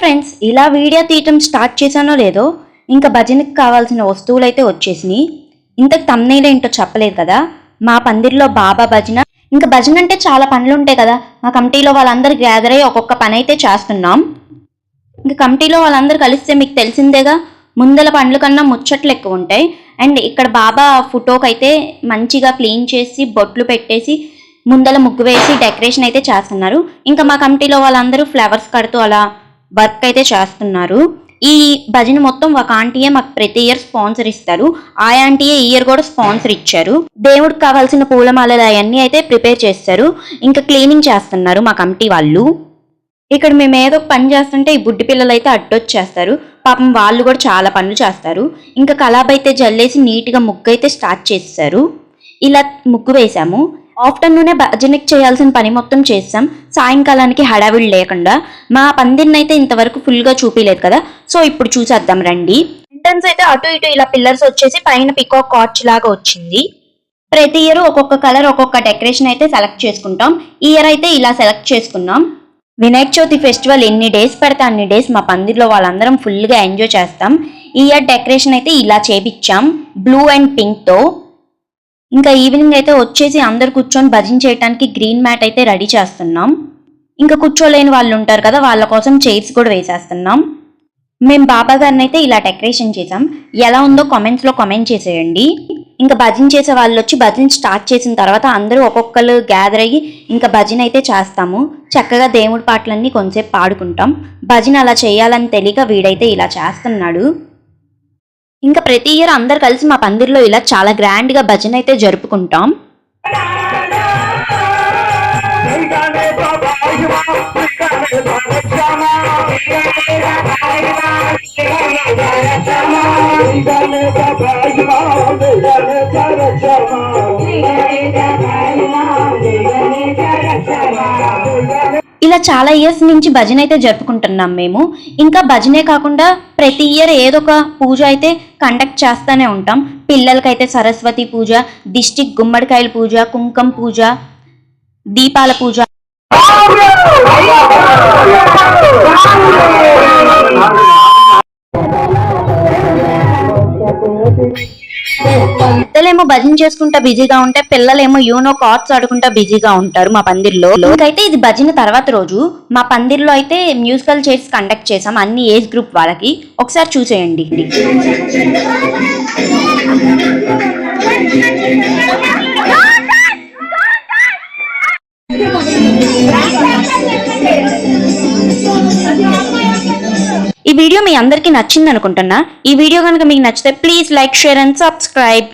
Friends ఇలా video తీయటం start చేశానో లేదో ఇంకా భజనకి కావాల్సిన వస్తువులు అయితే వచ్చేసినాయి. ఇంతకు తమ్నేలు ఏంటో చెప్పలేదు కదా. మా పందిరిలో బాబా భజన. ఇంకా భజన అంటే చాలా పనులు ఉంటాయి కదా. మా కమిటీలో వాళ్ళందరూ గ్యాదర్ అయ్యి ఒక్కొక్క పని అయితే చేస్తున్నాం. ఇంకా కమిటీలో వాళ్ళందరూ కలిస్తే మీకు తెలిసిందేగా ముందల పండ్ల కన్నా ముచ్చట్లు ఎక్కువ ఉంటాయి అండ్ ఇక్కడ బాబా ఫోటోకి అయితే మంచిగా క్లీన్ చేసి బొట్లు పెట్టేసి ముందల ముగ్గు వేసి డెకరేషన్ అయితే చేస్తున్నారు. ఇంకా మా కమిటీలో వాళ్ళందరూ ఫ్లవర్స్ కడుతూ అలా వర్క్ అయితే చేస్తున్నారు. ఈ భజన మొత్తం ఒక ఆంటీయే మాకు ప్రతి ఇయర్ స్పాన్సర్ ఇస్తారు. ఆ ఆంటీయే ఇయర్ కూడా స్పాన్సర్ ఇచ్చారు. దేవుడికి కావాల్సిన పూలమాలలు అవన్నీ అయితే ప్రిపేర్ చేస్తారు. ఇంకా క్లీనింగ్ చేస్తున్నారు మా కమిటీ వాళ్ళు. ఇక్కడ మేము ఏదో ఒక పని చేస్తుంటే ఈ బుడ్డి పిల్లలు అయితే అడ్డొచ్చేస్తారు. పాపం వాళ్ళు కూడా చాలా పనులు చేస్తారు. ఇంకా కలాబ్ అయితే జల్లేసి నీట్గా ముగ్గు అయితే స్టార్ట్ చేస్తారు. ఇలా ముగ్గు వేసాము. ఆఫ్టర్నూనే భజనకి చేయాల్సిన పని మొత్తం చేస్తాం. సాయంకాలానికి హడావిడి లేకుండా. మా పందిరిని అయితే ఇంతవరకు ఫుల్గా చూపించలేదు కదా. సో ఇప్పుడు చూసేద్దాం రండి. ఎంట్రన్స్ అయితే అటు ఇటు ఇలా పిల్లర్స్ వచ్చేసి పైన పికాక్ కాచ్ లాగా వచ్చింది. ప్రతి ఇయర్ ఒక్కొక్క కలర్ ఒక్కొక్క డెకరేషన్ అయితే సెలెక్ట్ చేసుకుంటాం. ఈ ఇయర్ అయితే ఇలా సెలెక్ట్ చేసుకున్నాం. వినాయక చవితి ఫెస్టివల్ ఎన్ని డేస్ పెడితే అన్ని డేస్ మా పందిర్లో వాళ్ళందరం ఫుల్గా ఎంజాయ్ చేస్తాం. ఈ ఇయర్ డెకరేషన్ అయితే ఇలా చేపించాం బ్లూ అండ్ పింక్తో. ఇంకా ఈవినింగ్ అయితే వచ్చేసి అందరు కూర్చొని భజన చేయడానికి గ్రీన్ మ్యాట్ అయితే రెడీ చేస్తున్నాం. ఇంకా కూర్చోలేని వాళ్ళు ఉంటారు కదా వాళ్ళ కోసం చైర్స్ కూడా వేసేస్తున్నాం. మేము బాబా గారిని అయితే ఇలా డెకరేషన్ చేసాం ఎలా ఉందో కామెంట్స్లో కామెంట్ చేసేయండి. ఇంకా భజన చేసే వాళ్ళు వచ్చి భజన స్టార్ట్ చేసిన తర్వాత అందరూ ఒక్కొక్కరు గ్యాదర్ అయ్యి ఇంకా భజన అయితే చేస్తాము. చక్కగా దేవుడి పాటలన్నీ కొంచెంసేపు పాడుకుంటాం. భజన అలా చేయాలని తెలియక వీడైతే ఇలా చేస్తున్నాడు. ఇంకా ప్రతి ఇయర్ అందరు కలిసి మా పందిరిలో ఇలా చాలా గ్రాండ్గా భజన అయితే జరుపుకుంటాం. ఇలా చాలా ఇయర్స్ నుంచి భజన అయితే జరుపుకుంటున్నాం మేము. ఇంకా భజనే కాకుండా ప్రతి ఇయర్ ఏదో ఒక పూజ అయితే కండక్ట్ చేస్తూనే ఉంటాం. పిల్లలకైతే సరస్వతి పూజ దిష్టిక్ గుమ్మడికాయల పూజ కుంకం పూజ దీపాల పూజ పెద్దలేమో భజన చేసుకుంటా బిజీగా ఉంటే పిల్లలేమో యూనో కార్డ్స్ ఆడుకుంటా బిజీగా ఉంటారు మా పందిర్లో. అయితే ఇది భజన తర్వాత రోజు. మా పందిర్లో అయితే మ్యూజికల్ చైర్స్ కండక్ట్ చేసాం అన్ని ఏజ్ గ్రూప్ వాళ్ళకి. ఒకసారి చూసేయండి. ఈ వీడియో మీ అందరికీ నచ్చింది అనుకుంటున్నా ఈ వీడియో కనుక మీకు నచ్చితే please like share and subscribe